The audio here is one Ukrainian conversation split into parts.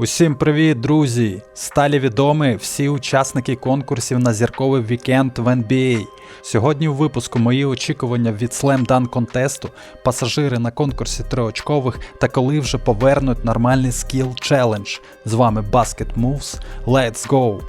Усім привіт, друзі! Сталі відомі всі учасники конкурсів на зірковий вікенд в NBA. Сьогодні у випуску мої очікування від Slam Dunk контесту, пасажири на конкурсі триочкових та коли вже повернуть нормальний скіл челендж. З вами Basket Moves. Let's go!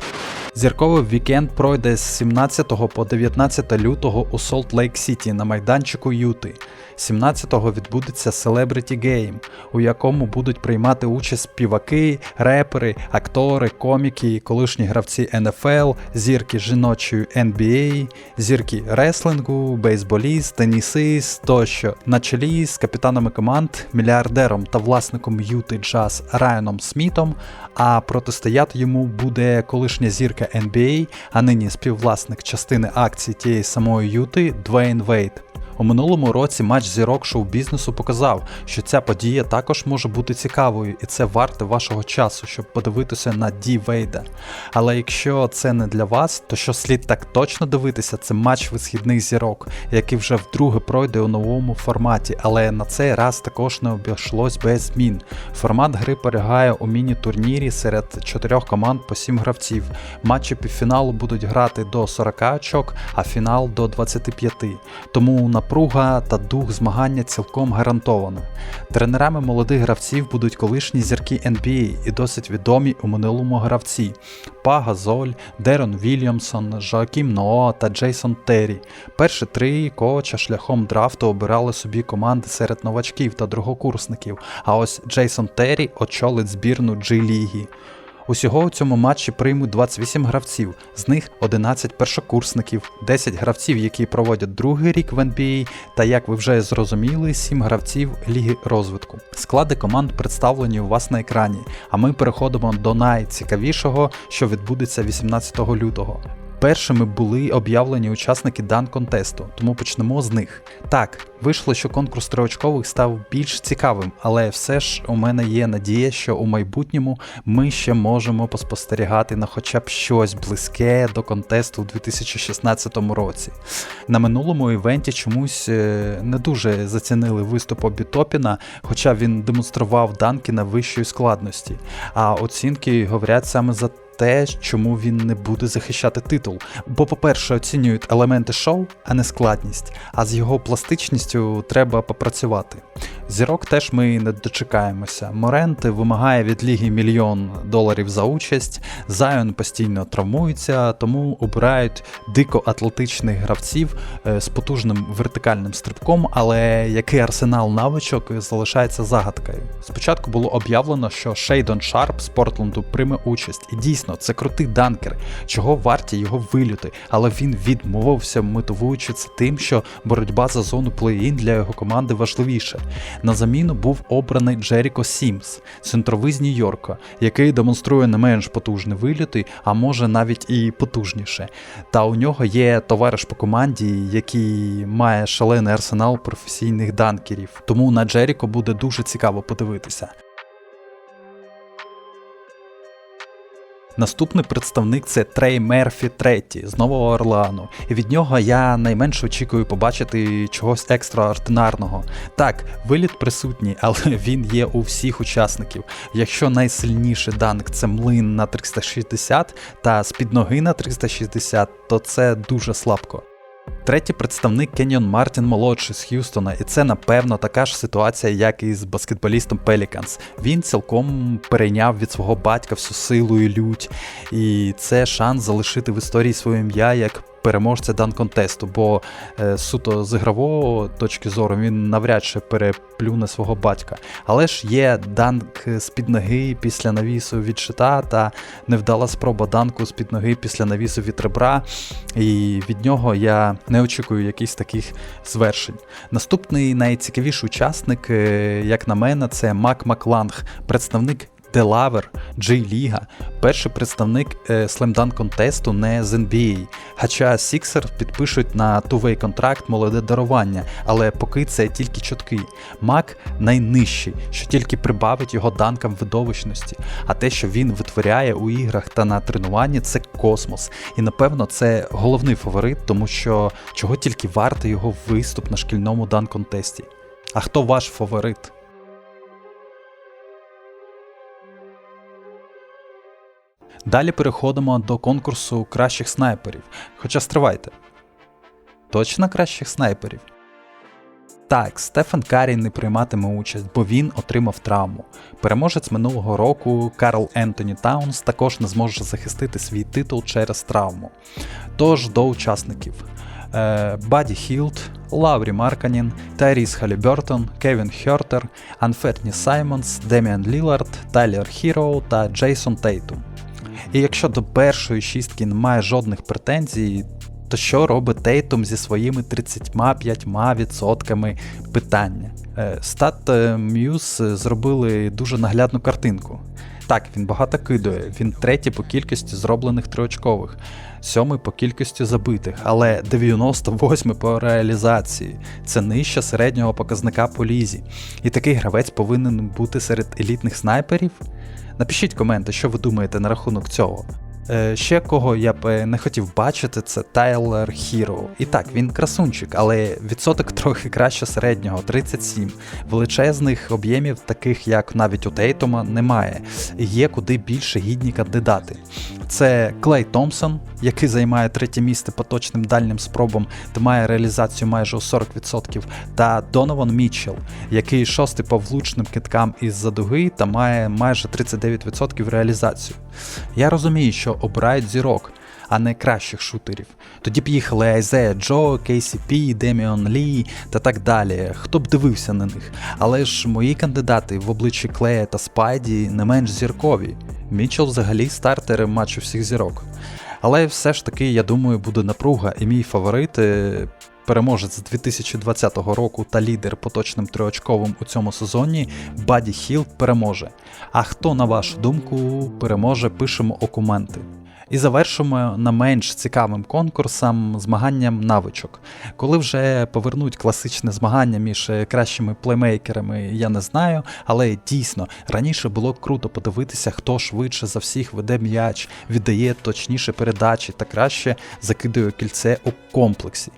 Зірковий вікенд пройде з 17 по 19 лютого у Солт Лейк Сіті на майданчику Юти. 17-го відбудеться Celebrity Game, у якому будуть приймати участь співаки, репери, актори, коміки, колишні гравці НФЛ, зірки жіночої NBA, зірки реслингу, бейсболіст, тенісист тощо на чолі з капітанами команд, мільярдером та власником Юти Джаз Райаном Смітом. А протистояти йому буде колишня зірка NBA, а нині співвласник частини акцій тієї самої Юти Двейн Вейт. У минулому році матч зірок шоу-бізнесу показав, що ця подія також може бути цікавою, і це варте вашого часу, щоб подивитися на Ді Вейда. Але якщо це не для вас, то що слід так точно дивитися, це матч висхідних зірок, який вже вдруге пройде у новому форматі, але на цей раз також не обійшлось без змін. Формат гри полягає у міні-турнірі серед чотирьох команд по 7 гравців. Матчі півфіналу будуть грати до 40 очок, а фінал до 25. Тому напруга та дух змагання цілком гарантовано. Тренерами молодих гравців будуть колишні зірки NBA і досить відомі у минулому гравці: Па Газоль, Дерон Вільямсон, Жоакім Ноо та Джейсон Террі. Перші три коуча шляхом драфту обирали собі команди серед новачків та другокурсників. А ось Джейсон Террі очолить збірну G-ліги. Усього у цьому матчі приймуть 28 гравців, з них 11 першокурсників, 10 гравців, які проводять другий рік в NBA, та як ви вже зрозуміли, 7 гравців Ліги розвитку. Склади команд представлені у вас на екрані, а ми переходимо до найцікавішого, що відбудеться 18 лютого. Першими були об'явлені учасники дан контесту, тому почнемо з них. Так, вийшло, що конкурс триочкових став більш цікавим, але все ж у мене є надія, що у майбутньому ми ще можемо поспостерігати на хоча б щось близьке до контесту у 2016 році. На минулому івенті чомусь е, не дуже зацінили виступ Обі Топіна, хоча він демонстрував данки на вищої складності, а оцінки говорять саме за те, чому він не буде захищати титул. Бо, по-перше, оцінюють елементи шоу, а не складність, а з його пластичністю треба попрацювати. Зірок теж ми не дочекаємося. Морент вимагає від ліги мільйон доларів за участь, Зайон постійно травмується, тому обирають дико атлетичних гравців е, з потужним вертикальним стрибком, але який арсенал навичок залишається загадкою. Спочатку було об'явлено, що Шейдон Шарп з Портленду прийме участь, і дійсно це крутий данкер, чого варті його вилюти, але він відмовився, мотивуючи це тим, що боротьба за зону плей-ін для його команди важливіше. На заміну був обраний Джеріко Сімс, центровий з Нью-Йорка, який демонструє не менш потужні виліти, а може навіть і потужніше. Та у нього є товариш по команді, який має шалений арсенал професійних данкерів. Тому на Джеріко буде дуже цікаво подивитися. Наступний представник це Трей Мерфі третій з Нового Орлеану, і від нього я найменше очікую побачити чогось екстраординарного. Так, виліт присутній, але він є у всіх учасників. Якщо найсильніший данк це млин на 360 та з-під ноги на 360, то це дуже слабко. Третій представник Кеньон Мартін молодший з Х'юстона, і це напевно така ж ситуація, як і з баскетболістом Пеліканс. Він цілком перейняв від свого батька всю силу і лють, і це шанс залишити в історії своє ім'я як переможця дан контесту, бо е, суто з ігрового точки зору він навряд чи переплюне свого батька. Але ж є данк з під ноги після навісу від щита та невдала спроба данку з під ноги після навісу від ребра, і від нього я не очікую якихось таких звершень. Наступний найцікавіший учасник, е, як на мене, це Мак Макланг, представник Делавер, Джей Ліга, перший представник Slam контесту не з NBA. Хоча Сіксер підпишуть на тувей контракт молоде дарування, але поки це тільки чутки. Мак найнижчий, що тільки прибавить його данкам видовищності. А те, що він витворяє у іграх та на тренуванні, це космос. І напевно це головний фаворит, тому що чого тільки вартий його виступ на шкільному дан контесті. А хто ваш фаворит? Далі переходимо до конкурсу кращих снайперів. Хоча стривайте. Точно кращих снайперів? Так, Стефан Карі не прийматиме участь, бо він отримав травму. Переможець минулого року Карл Ентоні Таунс також не зможе захистити свій титул через травму. Тож до учасників: Е, Баді Хілд, Лаурі Марканін, Тайріс Халібертон, Кевін Хьортер, Анферні Саймонс, Деміан Лілард, Тайлер Хіроу та Джейсон Тейтум. І якщо до першої шістки немає жодних претензій, то що робить Тейтум зі своїми 35% питання? Е, Стат Мьюз М'юз зробили дуже наглядну картинку. Так, він багато кидає, він третій по кількості зроблених триочкових, сьомий по кількості забитих, але 98 по реалізації. Це нижче середнього показника по лізі. І такий гравець повинен бути серед елітних снайперів. Напишіть коменти, що ви думаєте на рахунок цього. Е, Ще кого я б е, не хотів бачити, це Тайлер Хіро. І так, він красунчик, але відсоток трохи краще середнього 37. Величезних об'ємів, таких як навіть у Тейтома, немає. Є куди більше гідні кандидати. Це Клей Томпсон, який займає третє місце по точним дальнім спробам та має реалізацію майже у 40%, та Донован Мітчелл, який шостий по влучним киткам із-за дуги та має майже 39% реалізацію. Я розумію, що обирають зірок, а не кращих шутерів. Тоді б їхали Айзея Джо, KCP, Деміон Лі та так далі. Хто б дивився на них? Але ж мої кандидати в обличчі Клея та Спайді не менш зіркові. Мічел взагалі стартер матчу всіх зірок. Але все ж таки, я думаю, буде напруга, і мій фаворит. Переможець 2020 року та лідер поточним триочковим у цьому сезоні Баді Хілд переможе. А хто, на вашу думку, переможе, пишемо у коменти. І завершимо на менш цікавим конкурсом змаганням навичок. Коли вже повернуть класичне змагання між кращими плеймейкерами, я не знаю, але дійсно раніше було круто подивитися, хто швидше за всіх веде м'яч, віддає точніше передачі та краще закидує кільце у комплексі.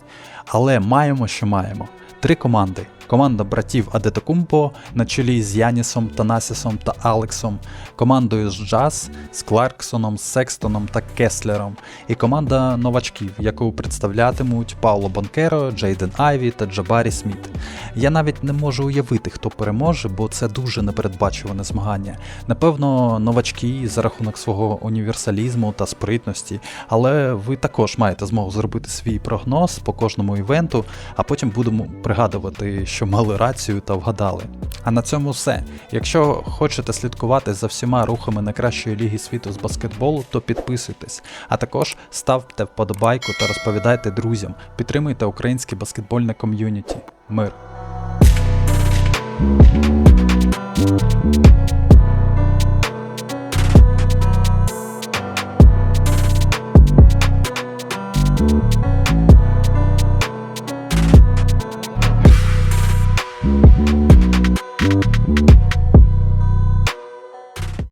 Але маємо, що маємо. Три команди. Команда братів Адетокумпо на чолі з Янісом, Танасісом та Алексом, командою з Джаз, з Кларксоном, Секстоном та Кеслером, і команда новачків, яку представлятимуть Пауло Бонкеро, Джейден Айві та Джабарі Сміт. Я навіть не можу уявити, хто переможе, бо це дуже непередбачуване змагання. Напевно, новачки за рахунок свого універсалізму та спритності, але ви також маєте змогу зробити свій прогноз по кожному івенту, а потім будемо пригадувати, що мали рацію та вгадали. А на цьому все. Якщо хочете слідкувати за всіма рухами найкращої ліги світу з баскетболу, то підписуйтесь. А також ставте вподобайку та розповідайте друзям, підтримуйте українське баскетбольне ком'юніті. Мир!